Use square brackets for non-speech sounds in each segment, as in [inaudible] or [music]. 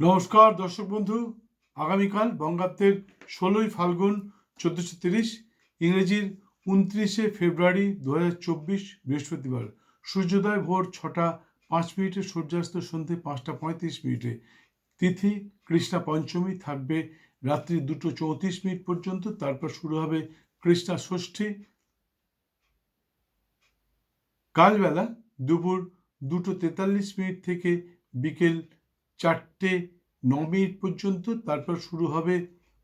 নমস্কার, দর্শক বন্ধু। আগামীকাল বঙ্গাব্দের ষোলোই ফাল্গুন চোদ্দোশো তিরিশ, ইংরেজির উনত্রিশে ফেব্রুয়ারি দু হাজার চব্বিশ বৃহস্পতিবার। সূর্যোদয় ভোর ছটা পাঁচ মিনিটে, সূর্যাস্ত সন্ধে পাঁচটা পঁয়ত্রিশ মিনিটে। তিথি কৃষ্ণা পঞ্চমী থাকবে রাত্রি দুটো চৌত্রিশ মিনিট পর্যন্ত। তারপর শুরু হবে কৃষ্ণা ষষ্ঠী। কালবেলা দুপুর দুটো তেতাল্লিশ মিনিট থেকে বিকেল চারটে ন মিনিট পর্যন্ত, তারপর শুরু হবে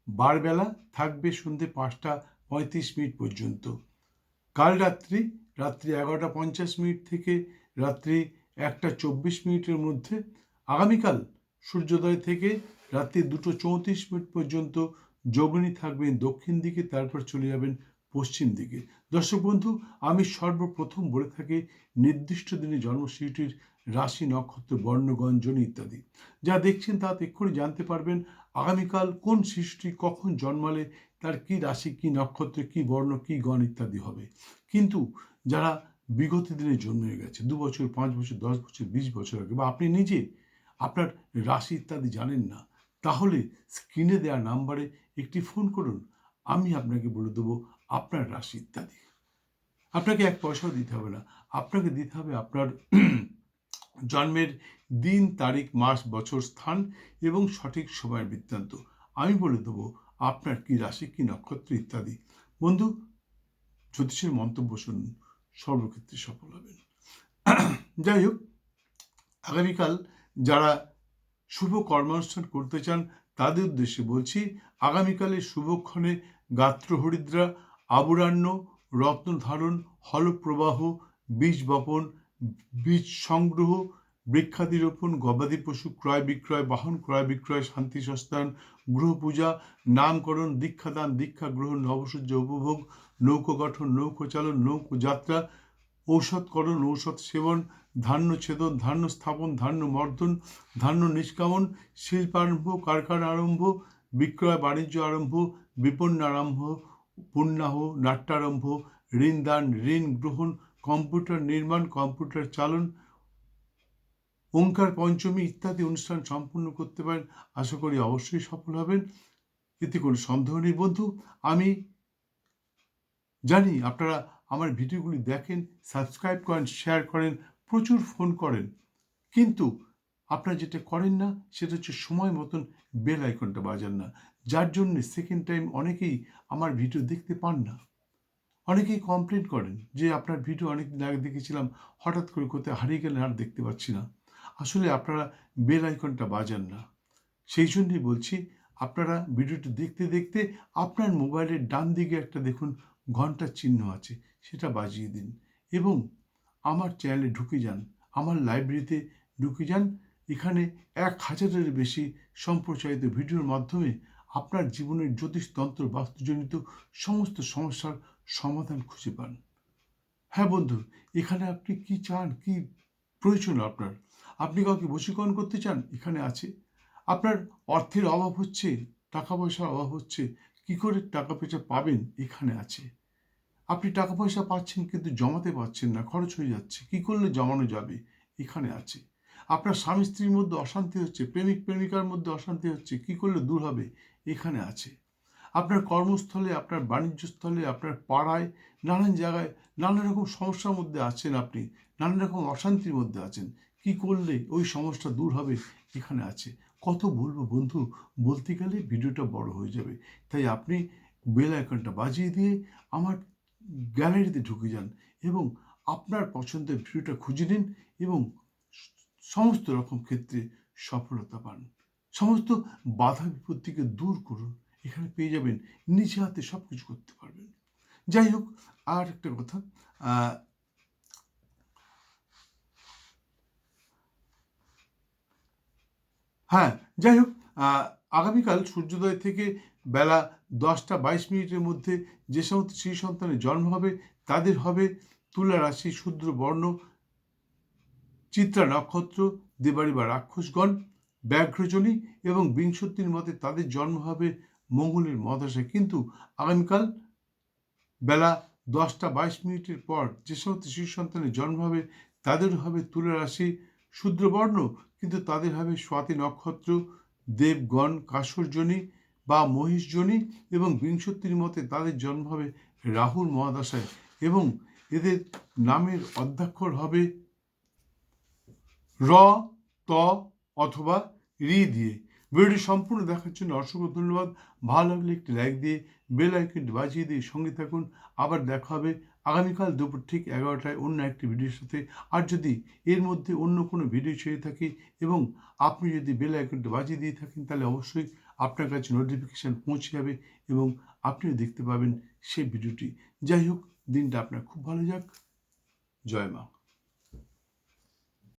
বারবেলা, থাকবে সন্ধে পাঁচটা পঁয়ত্রিশ মিনিট পর্যন্ত। কাল রাত্রি রাত্রি এগারোটা পঞ্চাশ মিনিট থেকে রাত্রি একটা চব্বিশ মিনিটের মধ্যে। আগামীকাল সূর্যোদয় থেকে রাত্রি দুটো চৌত্রিশ মিনিট পর্যন্ত, যোগিনী থাকবেন দক্ষিণ দিকে, তারপর চলে যাবেন পশ্চিম দিকে। দর্শক বন্ধু, আমি সর্বপ্রথম বলে থাকি নির্দিষ্ট দিনে জন্মসূচিটির রাশি, নক্ষত্র বর্ণগঞ্জন ইত্যাদি। যা দেখছেন তা এক্ষুনি জানতে পারবেন আগামীকাল কোন শিশুটি কখন জন্মালে, তার কি রাশি, কি নক্ষত্র, কি বর্ণ, কি গণ ইত্যাদি হবে। কিন্তু যারা বিগত দিনে জন্মে গেছে, দু বছর, পাঁচ বছর, দশ বছর, বিশ বছর আগে, বা আপনি নিজে আপনার রাশি ইত্যাদি জানেন না, তাহলে স্ক্রিনে দেওয়া নাম্বারে একটি ফোন করুন। আমি আপনাকে বলে দেবো আপনার রাশি ইত্যাদি আপনাকে এক পয়সাও দিতে হবে না। আপনাকে দিতে হবে আপনার [clears throat] জন্মের দিন, তারিখ, মাস, বছর, স্থান এবং সঠিক সময়ের বৃত্তান্ত। আমি বলে দেবো আপনার কি রাশি, কি নক্ষত্র ইত্যাদি। বন্ধু, জ্যোতিষের মন্তব্য শুনুন। সর্বক্ষেত্রে সফল হবেন। [clears throat] যাই হোক, আগামীকাল যারা শুভ কর্মানুষ্ঠান করতে চান, তাদের উদ্দেশ্যে বলছি, আগামীকালের শুভক্ষণে গাত্র হরিদ্রা আবুরান্য রত্ন ধারণ হলপ্রবাহ বীজ বপন বীজ সংগ্রহ বৃক্ষাদি রোপণ গবাদি পশু ক্রয় বিক্রয়, বাহন ক্রয় বিক্রয় শান্তি সস্থান গ্রহ পূজা নামকরণ, দীক্ষাদান দীক্ষা গ্রহণ নবসূর্য উপভোগ নৌকো গঠন নৌকো চালন নৌকো যাত্রা ঔষধকরণ ঔষধ সেবন ধান্য ছেদন ধান্য স্থাপন ধান্য মর্দন ধান্য নিষ্কামন শিল্পারম্ভ, কারখানা আরম্ভ বিক্রয় বাণিজ্য আরম্ভ বিপন্ন আরম্ভ পুণ্যাহ, নাট্যারম্ভ ঋণ দান ঋণ গ্রহণ, কম্পিউটার নির্মাণ, কম্পিউটার চালন, ওঙ্কার পঞ্চমী ইত্যাদি অনুষ্ঠান সম্পূর্ণ করতে পারেন। আশা করি অবশ্যই সফল হবেন। এতে কোনো সন্দেহ নেই। বন্ধু, আমি জানি আপনারা আমার ভিডিওগুলি দেখেন, সাবস্ক্রাইব করেন, শেয়ার করেন, প্রচুর ফোন করেন। কিন্তু আপনারা যেটা করেন না, সেটা হচ্ছে সময় মতন বেল আইকনটা বাজান না। যার জন্য সেকেন্ড টাইম অনেকেই আমার ভিডিও দেখতে পান না। অনেকেই কমপ্লেন করেন যে আপনার ভিডিও অনেক দিন আগে দেখেছিলাম, হঠাৎ করে কোথায় হারিয়ে গেলেন, আর দেখতে পাচ্ছি না। আসলে আপনারা বেল আইকনটা বাজান না। সেই জন্যই বলছি, আপনারা ভিডিওটি দেখতে দেখতে আপনার মোবাইলের ডান দিকে একটা দেখুন ঘণ্টার চিহ্ন আছে, সেটা বাজিয়ে দিন। এবং আমার চ্যানেলে ঢুকে যান, আমার লাইব্রেরিতে ঢুকে যান এখানে এক হাজারের বেশি সম্প্রচারিত ভিডিওর মাধ্যমে আপনার জীবনের জ্যোতিষতন্ত্র বাস্তুজনিত সমস্ত সমস্যার সমাধান খুঁজে পান। হ্যাঁ বন্ধু, এখানে আপনি কি চান, কি প্রয়োজন আপনার? আপনি কাউকে বশীকরণ করতে চান? এখানে আছে। আপনার অর্থের অভাব হচ্ছে, টাকা পয়সার অভাব হচ্ছে, কি করে টাকা পয়সা পাবেন? এখানে আছে। আপনি টাকা পয়সা পাচ্ছেন কিন্তু জমাতে পারছেন না, খরচ হয়ে যাচ্ছে, কি করলে জমানো যাবে? এখানে আছে। আপনার স্বামী স্ত্রীর মধ্যে অশান্তি হচ্ছে, প্রেমিক প্রেমিকার মধ্যে অশান্তি হচ্ছে, কি করলে দূর হবে? এখানে আছে। আপনার কর্মস্থলে, আপনার বাণিজ্যস্থলে, আপনার পাড়ায়, নানান জায়গায় নানা রকম সমস্যার মধ্যে আছেন আপনি নানা রকম অশান্তির মধ্যে আছেন। কি করলে ওই সমস্যা দূর হবে? এখানে আছে। কত বলব বন্ধু, বলতে গেলে ভিডিওটা বড় হয়ে যাবে। তাই আপনি বেল আইকনটা বাজিয়ে দিয়ে আমার গ্যালারিতে ঢুকে যান এবং আপনার পছন্দের ভিডিওটা খুঁজে নিন এবং সমস্ত রকম ক্ষেত্রে সফলতা পান। সমস্ত বাধা বিপত্তিকে দূর করুন। এখানে পেয়ে যাবেন, নিজে হাতে সব কিছু করতে পারবেন। যাই হোক, আর একটা কথা হ্যাঁ যাই হোক আগামীকাল সূর্যোদয় থেকে বেলা দশটা বাইশ মিনিটের মধ্যে যে সমস্ত শিশু সন্তানের জন্ম হবে, তাদের হবে তুলা রাশি, শূদ্র বর্ণ চিত্রা নক্ষত্র দেবাড়ি বা রাক্ষসগণ, ব্যাঘ্রজনী এবং বিংশতির মতে তাদের জন্ম হবে মঙ্গলের মহাদশায়। কিন্তু আগামীকাল বেলা দশটা বাইশ মিনিটের পর যে সমস্ত শিশু সন্তানের জন্ম হবে, তাদের হবে তুলা রাশি শূদ্রবর্ণ, কিন্তু তাদের হবে স্বাতি নক্ষত্র, দেবগণ, কাসরজনী বা মহিষজনী এবং বিংশতির মতে তাদের জন্ম হবে রাহুর মহাদশায় এবং এদের নামের অধ্যক্ষর হবে র, ত অথবা রি দিয়ে। ভিডিওটি সম্পূর্ণ দেখার জন্য অসংখ্য ধন্যবাদ। ভালো লাগলে একটি লাইক দিয়ে বেল আইকনটি বাজিয়ে দিয়ে সঙ্গে থাকুন। আবার দেখা হবে আগামীকাল দুপুর ঠিক এগারোটায় অন্য একটি ভিডিওর সাথে। আর যদি এর মধ্যে অন্য কোনো ভিডিও ছেড়ে থাকি এবং আপনি যদি বেল আইকনটি বাজিয়ে দিয়ে থাকেন, তাহলে অবশ্যই আপনার কাছে নোটিফিকেশান পৌঁছে যাবে এবং আপনিও দেখতে পাবেন সেই ভিডিওটি। যাই হোক, দিনটা আপনার খুব ভালো যাক। জয় মা।